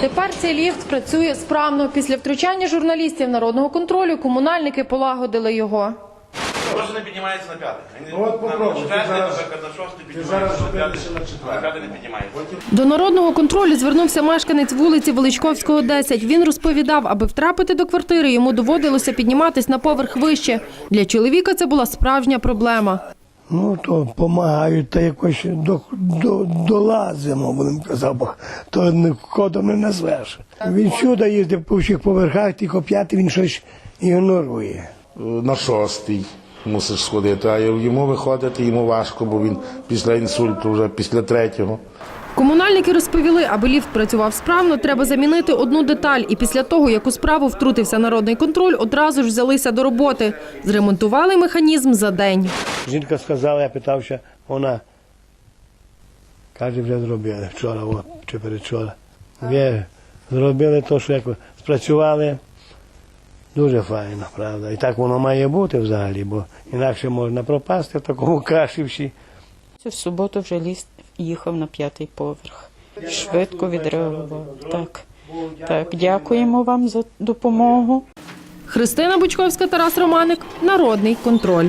Тепер цей ліфт працює справно. Після втручання журналістів народного контролю комунальники полагодили його. Може не піднімається на п'ятий. Ну, от попробуй, На ти четвертий, зараз- наприклад, на шостий Ти піднімається. зараз на зупинишся п'ятий- на четвертий. На п'ятий не піднімається. До народного контролю звернувся мешканець вулиці Величковського, 10. Він розповідав, аби втрапити до квартири, йому доводилося підніматись на поверх вище. Для чоловіка це була справжня проблема. Ну, то допомагають, та якось до, до, долазимо, будемо казати, бо то не- кодом не назвеш. Він сюди їздив по всіх поверхах, тільки п'ятий він щось ігнорує. на шостий мусиш сходити, а йому виходити йому важко, бо він після інсульту, вже після третього. Комунальники розповіли, аби ліфт працював справно, треба замінити одну деталь. І після того, як у справу втрутився народний контроль, одразу ж взялися до роботи. Зремонтували механізм за день. Жінка сказала, я питався, вона каже, вже зробили вчора, о, чи передвчора. Ви зробили те, що як спрацювали. Дуже файно, правда. І так воно має бути взагалі, бо інакше можна пропасти в такому кашівші. В суботу вже ліс їхав на п'ятий поверх. Швидко відреагував. Так, так, дякуємо вам за допомогу. Христина Бучковська, Тарас Романик. Народний контроль.